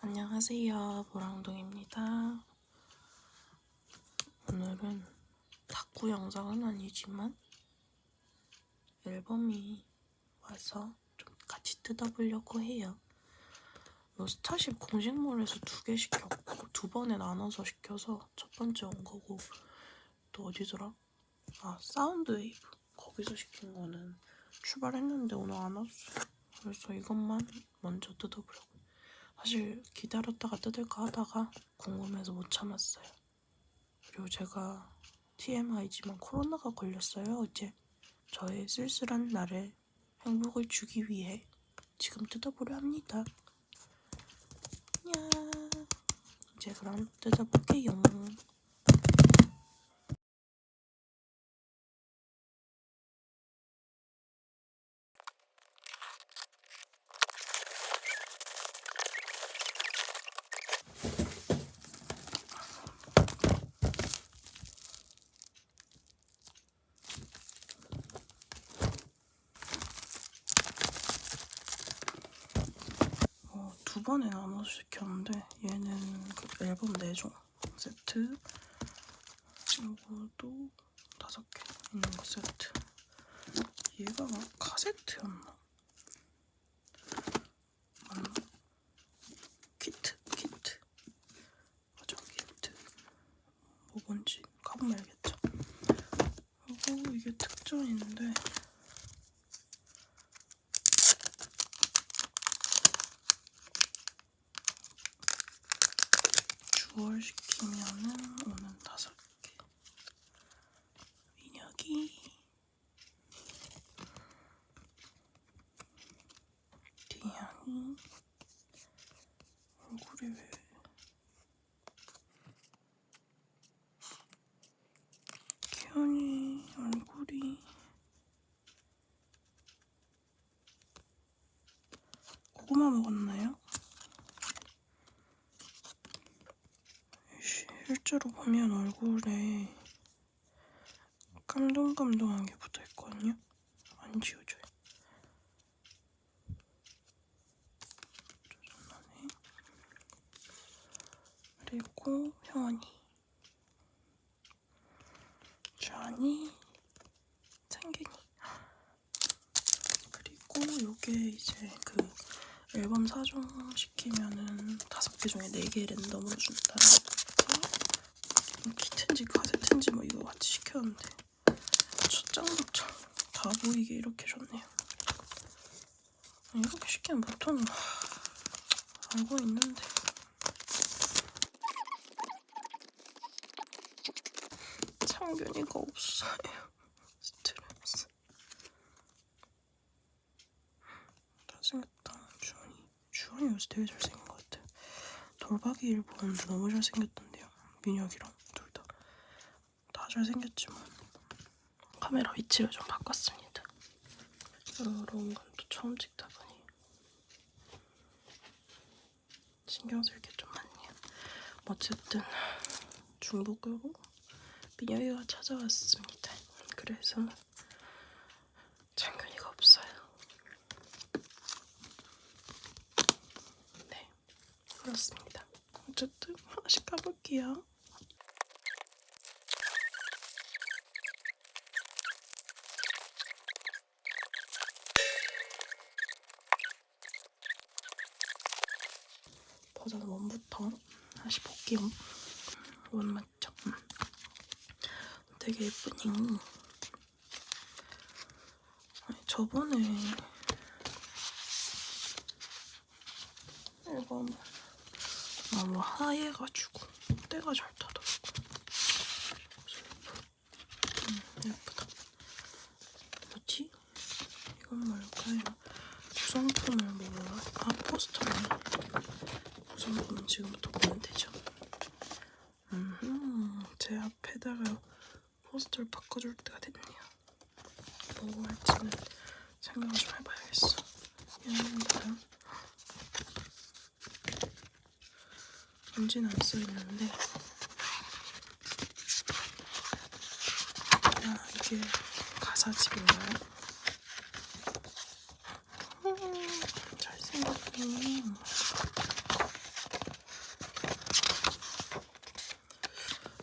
안녕하세요. 보랑동입니다. 오늘은 탁구 영상은 아니지만 앨범이 와서 좀 같이 뜯어보려고 해요. 뭐 스타쉽 공식몰에서 두 개 시켰고 두 번에 나눠서 시켜서 첫 번째 온 거고 또 어디더라? 아 사운드웨이브 거기서 시킨 거는 출발했는데 오늘 안 왔어요. 그래서 이것만 먼저 뜯어보려고. 사실 기다렸다가 뜯을까 하다가 궁금해서 못 참았어요. 그리고 제가 TMI지만 코로나가 걸렸어요 어제. 저의 쓸쓸한 날에 행복을 주기 위해 지금 뜯어보려 합니다. 야 이제 그럼 뜯어볼게요. 어, 두 번에 나눠서 시켰는데 얘는 그 앨범 4종 세트 이거도 다섯 개 있는 거 세트 얘가 카세트였나? 맞나? 키트 키트 맞아 키트 뭐 뭔지 가보면 알겠죠 그리고 이게 특전인데 주얼 시키면은 오는 다섯 개. 민혁이 디안이 얼굴이 왜 기현이 얼굴이 고구마 먹었나요? 시- 실제로 보면 얼굴에 감동감동한 게 붙어 있거든요. 안 지워져요. 짜증나네. 그리고 형원이, 주한이, 창균이. 그리고 요게 이제 그 앨범 사종 시키면은 다섯 개 중에 네 개 랜덤으로 준다는 거. 키트인지 카세트인지 뭐 이거 같이 시켰는데 첫 장부터 다 보이게 이렇게 줬네요. 이렇게 시키면 보통 알고 있는데 창균이가 없어요. 스트레스. 잘생겼다 주원이. 주원이 요새 되게 잘생긴 것 같아. 돌박이 일 보는데 너무 잘생겼던데요. 민혁이랑 둘 다. 다 잘생겼지만 카메라 위치를 좀 바꿨습니다. 이런 건 또 처음 찍다 보니 신경 쓸 게 좀 많네요. 어쨌든 중복으로 민혁이가 찾아왔습니다. 그래서 창균이가 없어요. 네, 그렇습니다. 어쨌든 하나씩 가 볼게요. 버전 원부터 다시 볼게요. 원 맞죠? 음. 되게 예쁘니. 저번에 앨범 너무 하얘가지고 때가 잘 타더라고. 음, 예쁘다. 뭐지? 이건 뭘까요? 구성품을 뭐, 아, 포스터네. 구성품은 지금부터 보면 되죠. 음, 제 앞에다가 포스터를 바꿔줄 때가 됐네요. 뭐 할지는 생각을 뭔지는 안 써있는데 아 이게 가사집인가요? 음, 잘생겼네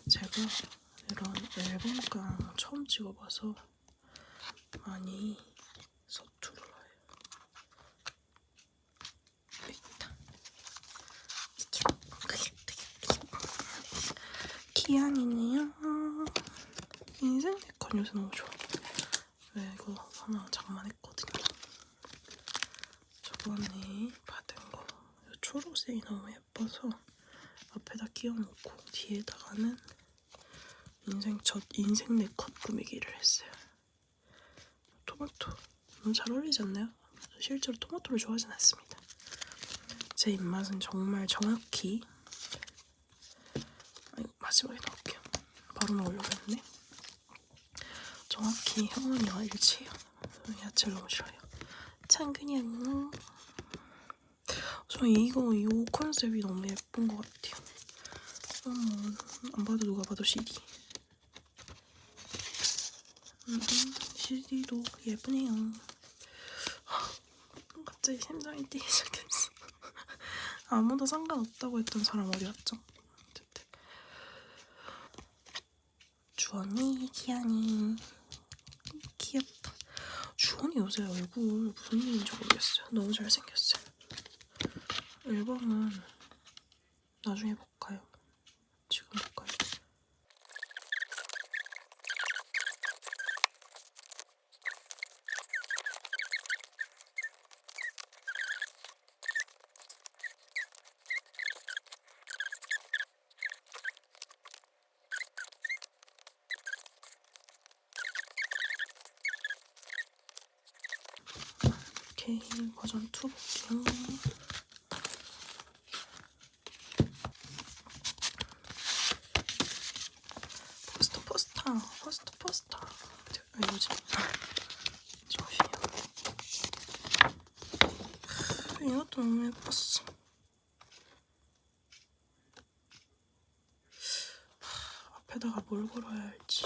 제가 이런 앨범깡 처음 찍어봐서 많이 저번에 받은 거. 이 초록색이 너무 예뻐서 앞에다 끼워놓고 뒤에다가는 인생 첫 인생 네컷 꾸미기를 했어요. 토마토 너무 잘 어울리지 않나요? 실제로 토마토를 좋아하진 않습니다. 제 입맛은 정말 정확히 아이고, 마지막에 넣을게요. 바로 넣으려고 했네. 정확히 형원이와 일치해요. 야채를 너무 싫어해요. 창근이 안녕. 저 이거 이 컨셉이 너무 예쁜 것 같아요. 어머, 안 봐도 누가 봐도 CD. 음, CD도 예쁘네요. 갑자기 심장이 뛰기 시작했어. 아무도 상관없다고 했던 사람 어디 갔죠? 어쨌든. 주원이, 기안이. 귀엽다. 주원이 요새 얼굴 무슨 일인지 모르겠어요. 너무 잘생겼어요. 앨범은 나중에 볼까요? 지금 볼까요? 오케이 버전 2 볼게요. 포스터 포스터 포스터 포스터 왜 이러지? 정신이 없네 이것도 너무 예뻤어 하, 앞에다가 뭘 걸어야 할지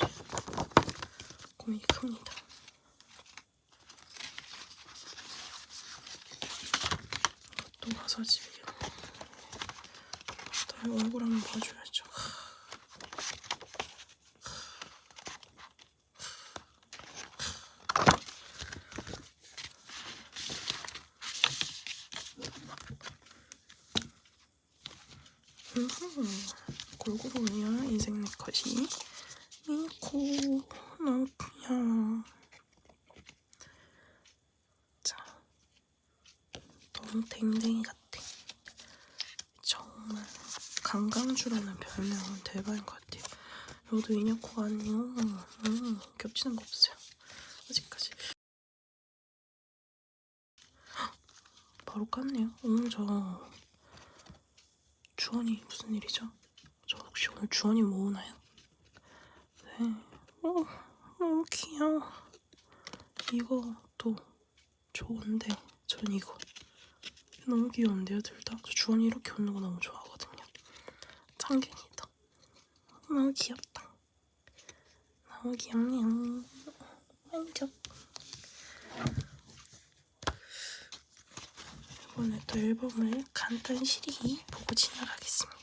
고민이 큽니다 또 가서 집에 얼굴 한번 봐줘야죠. 음흠, 골고루 오네요 인생 네컷이? 이코 너무 그냥. 자 너무 댕댕이 같아 정말 강강주라는 별명은 대박인 것 같아요 여기도 인여코가 아니요 음, 겹치는 거 없어요 아직까지 헉, 바로 깠네요 오늘 저 주원이 무슨 일이죠? 저 혹시 오늘 주원이 모으나요? 네. 어, 너무 귀여워. 이것도 좋은데 전 이거 너무 귀여운데요, 둘 다. 저 주원이 이렇게 웃는 거 너무 좋아 창균이다. 너무 귀엽다. 너무 귀엽네요. 완전. 이번에 또 앨범을 간단시리 보고 지나가겠습니다.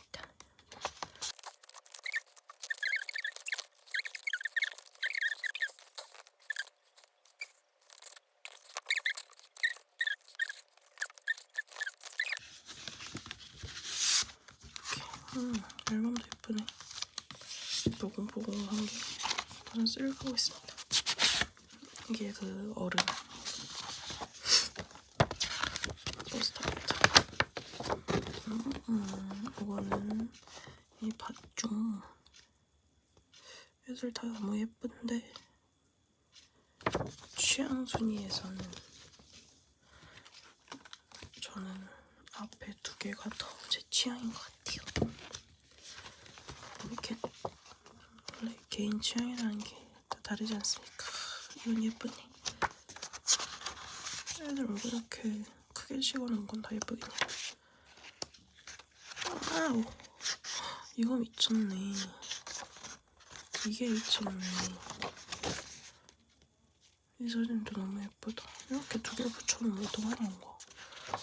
음, 앨범도 예쁘네. 보글보글한 게 저는 쓸고 있습니다. 이게 그 어른 포스터입니다. 음, 이거는 이 밭중 애들 다 너무 예쁜데 취향 순위에서는 저는 앞에 두 개가 더 제 취향인 것 같아요. 이렇게 원래 개인 취향이라는 게 다 다르지 않습니까? 이건 예쁘네. 애들 얼굴 이렇게 크게 찍어놓은 건 다 예쁘긴 해. 아우, 이거 미쳤네. 이게 미쳤네. 이 사진도 너무 예쁘다. 이렇게 두 개 붙여놓으면 어떡하냐는 거.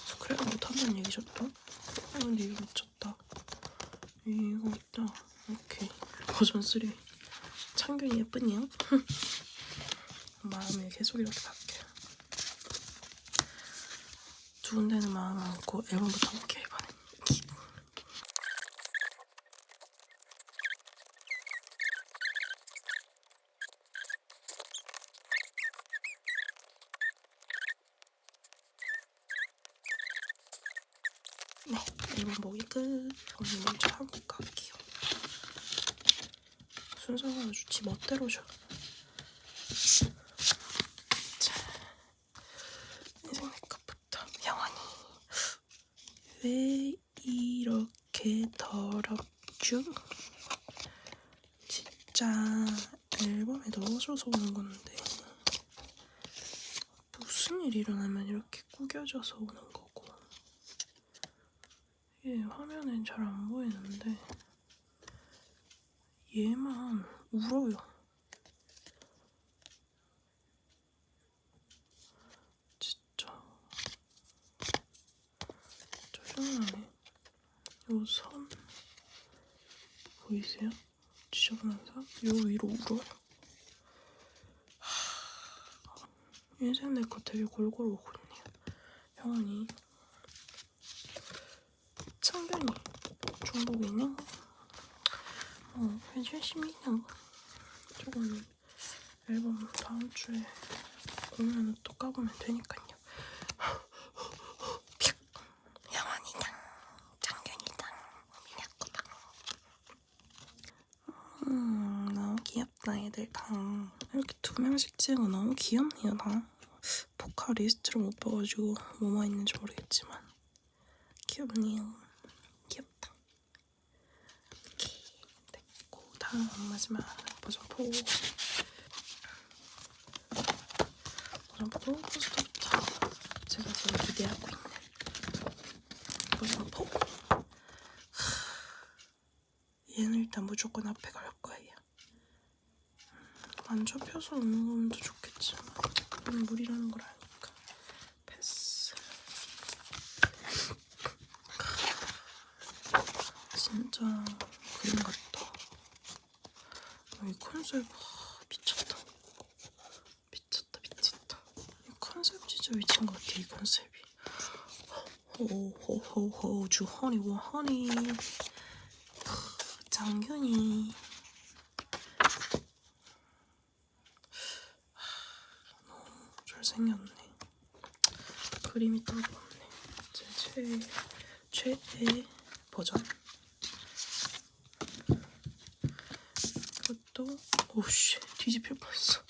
스크랩 못한다는 얘기죠 또? 아, 근데 이거 미쳤다. 이거 있다. 이렇게. 버전 3 창균이 예쁘니요? 마음이 계속 이렇게 바뀌어요 두근대는 마음 안고 앨범부터 볼게요 이번엔 네, 앨범 보기 끝. 오늘 먼저 하고 갈게요. 순서가 아주 지 멋대로죠. 자, 인생 내 것부터 영원히. 왜 이렇게 더럽죠? 진짜 앨범에 넣어줘서 오는 건데 무슨 일이 일어나면 이렇게 구겨져서 오는 거고 이게 화면엔 잘 안 보이는데 얘만 울어요. 진짜 짜증나네. 요 선 보이세요? 지저분한 선? 요 위로 울어요. 하, 인생 내거 되게 골고루 오고 있네요. 영원히 창균이 중복이네. 어, 해주십니다. 저거는 앨범 다음 주에 오면 또 까보면 되니까요. 영원이당, 창균이당, 미야코당. 음, 너무 귀엽다 얘들당. 이렇게 두 명씩 거 너무 귀엽네요 다. 포카 리스트를 못 봐가지고 뭐만 있는지 모르겠지만 귀엽네요. 귀엽다. 오케이 됐고 다음 마지막 버전 4 버전 4 포스터부터 제가 제일 기대하고 있는 버전 4 얘는 일단 무조건 앞에 갈 거예요. 안 접혀서 오는 건도 좋겠지만 그건 무리라는 걸 아니까 패스. 진짜 그림 같다. 이 컨셉 와, 미쳤다. 미쳤다 미쳤다. 이 컨셉 진짜 미친 것 같아 이 컨셉이. 호호호호 주허니 워허니 장균이 너무 잘생겼네. 그림이 따로 없네. 제 최애 최애 버전. 이것도 오씨 뒤집힐 뻔했어.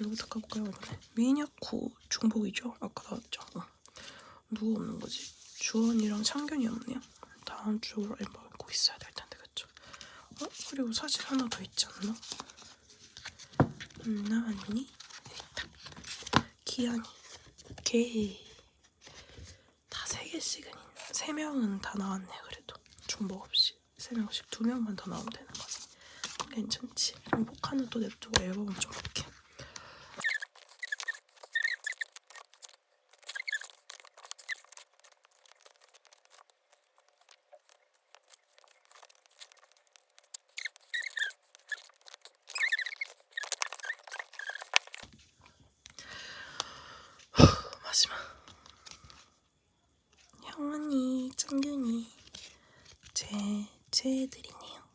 이거부터 가볼까요 이번에? 미냐쿠 중복이죠? 아까 나왔죠? 어. 누구 없는 거지? 주원이랑 창균이 없네요. 다음 주로 앨범 꼭 있어야 될 텐데 그쵸? 어? 그리고 사실 하나 더 있지 않나? 음, 나왔니? 있다. 기한이. 개. 다 세 개씩은 있네. 세 명은 다 나왔네 그래도 중복 없이 세 명씩 두 명만 더 나오면 되는. 괜찮지? 폭 하나 또 냅두고 앨범을 좀 볼게. 마지막. 형언니, 창균이 제, 제 애들이네요.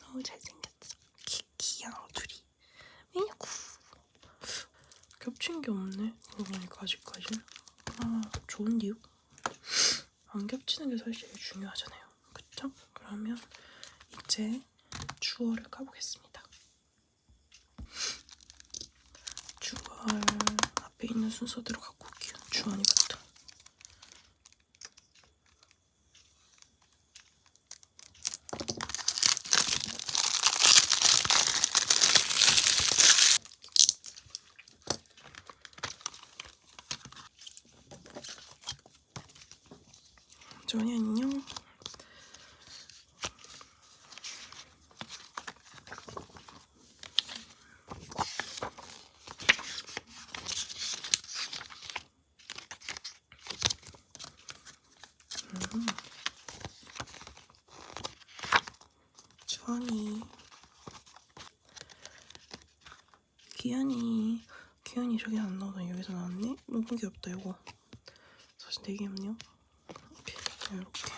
너무 잘생겼어. 기, 귀여워, 둘이. 왜냐고. 겹친 게 없네. 그러고 보니까 아직까지. 아, 좋은 이유? 안 제일 중요하잖아요. 그쵸? 그러면 이제 주어를 까보겠습니다. 주얼 앞에 있는 순서대로 갖고 올게요. 주원이부터. 주원이 안녕. 주원이 기현이 기현이 저기 안 나오더니 여기서 나왔네? 너무 귀엽다 이거. 사실 되게 귀엽네요. 이렇게 이렇게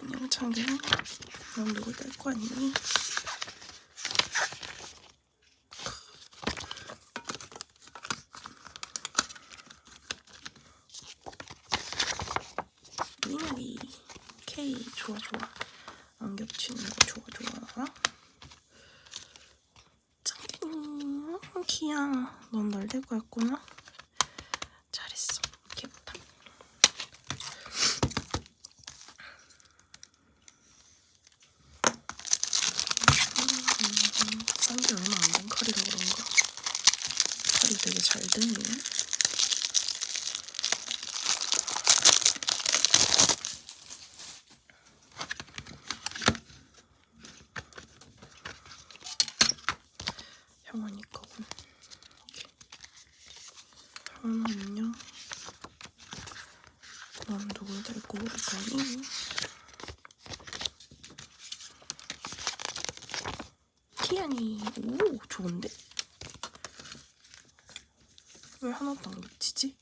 안녕 창규 넌 누굴 뗄거 아니니? 민혁이 K 좋아 좋아. 안 겹치는 거 좋아 좋아. 창규 귀여워. 넌널 뗄 거였구나 잘했어 귀엽다 딴게 얼마 안 된 칼이라 그런가 칼이 되게 잘 되네 형원이 거군 이렇게 형원은요 넌 누굴 데리고 올 거니? 키아니 오 좋은데? 왜 하나도 안 겹치지?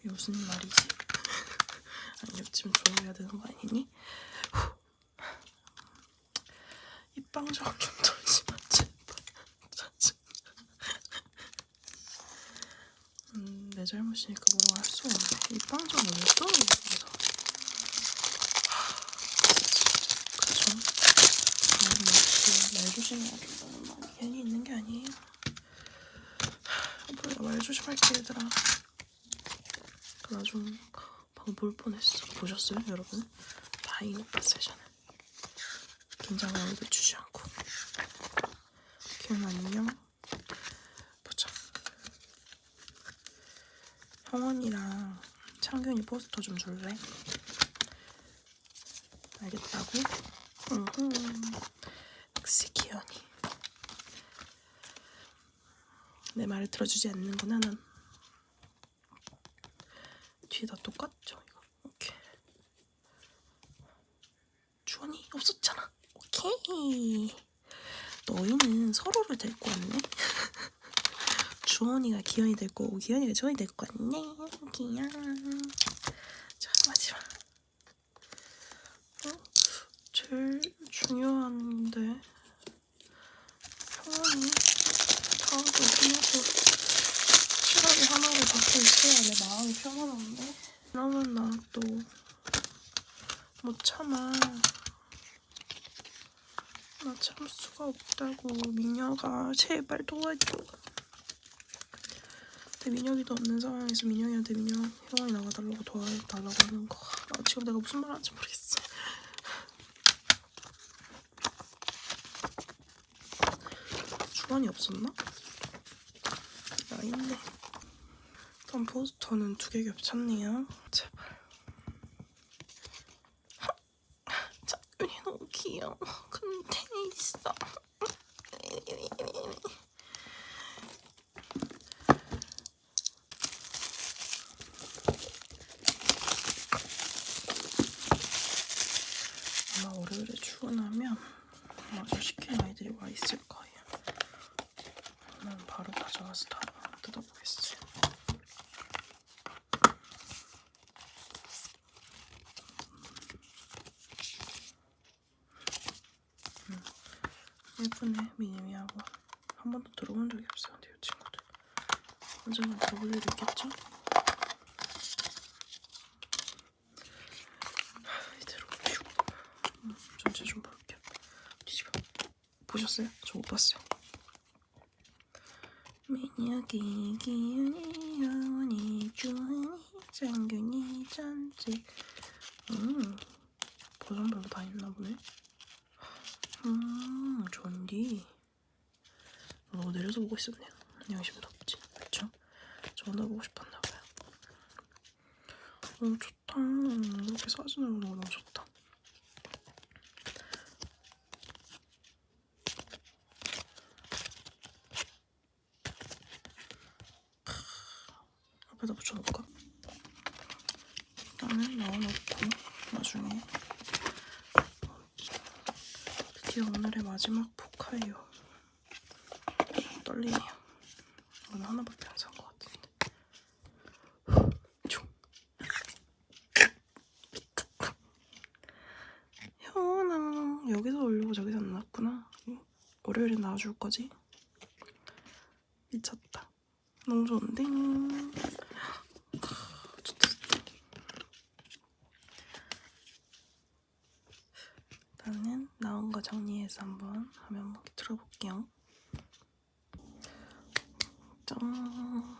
이게 무슨 말이지? 안 겹치면 좋아해야 되는 거 아니니? 후. 입방정 좀털지 마 제발 짜증 음, 내 잘못이니까 뭐라고 할 수 없네 입방정을 왜 떠요 여기서 그쵸? 말 조심해야겠다는 마음이 괜히 있는 게 아니에요. 앞으로 말 조심할게 얘들아. 나 좀 방금 볼 뻔했어. 보셨어요 여러분? 못 봤어요 저는. 긴장감을 늦추지 않고. 기현 안녕. 보자. 형원이랑 창균이 포스터 좀 줄래? 알겠다고? 음, 역시 기현이. 내 말을 들어주지 않는구나, 넌. 뒤에 다 똑같죠, 이거. 오케이. 주원이 없었잖아. 오케이. 너희는 서로를 데리고 왔네. 주원이가 기현이 데리고 기현이가 주원이 데리고 왔네. 자, 마지막. 어? 제일 중요한데 평안히 다음도 끝내고 실험이 하나를 받고 있어야 내 마음이 평안한데 그러면 나 또 못 참아 나 참을 수가 없다고 민혁아 제발 도와줘 근데 민혁이도 없는 상황에서 민혁이한테 민혁 형원이 나가달라고 도와달라고 하는 거 아, 지금 내가 무슨 말 하는지 모르겠어 주원이 없었나? 아닌데. 일단 포스터는 두 개 겹쳤네요. 제발. 작별이 너무 귀여워. 근데 있어. 아마 월요일에 출근하면 마저 시킨 아이들이 와 있을 거예요. 그러면 바로 가져와서 다 뜯어보겠어요. 음, 예쁘네 미니미하고 한 번도 들어본 적이 없어요 근데 이 친구들 언젠가 들어볼 일이 있겠죠? 이대로 슉 음, 전체 좀 볼게요 뒤집어 보셨어요? 저 못 봤어요 민혁이 기훈이 여원이 주은이 장균이 전지 음 보정별로 다 있나 보네 음 좋은디 너 내려서 보고 있었네요 양심도 없지 그쵸? 저나 보고 싶었나 봐요 너무 좋다. 이렇게 거 너무 좋다 붙여놓을까? 일단은 넣어놓고 나중에 드디어 오늘의 마지막 포카예요. 떨리네요. 오늘 하나밖에 안 산 것 같은데. 총. 현아 여기서 올리고 저기서 안 나왔구나. 월요일에 나와줄 거지? 미쳤다. 너무 좋은데? 좋다 좋다. 일단은 나온 거 정리해서 한번 화면 한번 들어볼게요. 짠.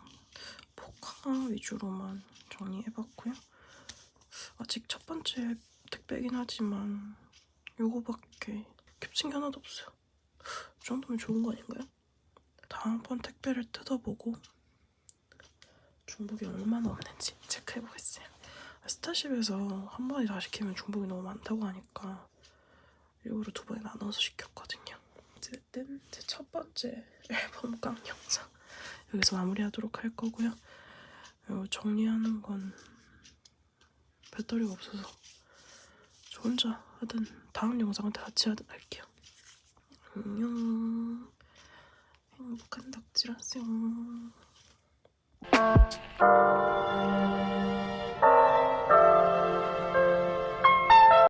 포카 위주로만 정리해봤고요. 아직 첫 번째 택배긴 하지만 요거밖에 겹친 게 하나도 없어요. 이 정도면 좋은 거 아닌가요? 다음번 택배를 뜯어보고 중복이 얼마나 없는지 체크해보겠어요. 스타쉽에서 한 번에 다 시키면 중복이 너무 많다고 하니까 일부러 두 번에 나눠서 시켰거든요. 어쨌든 제 첫 번째 앨범 깡 영상 여기서 마무리하도록 할 거고요. 정리하는 건 배터리가 없어서 저 혼자 하든 다음 영상을 다 같이 하든 할게요. 안녕. 행복한 덕질 하세요.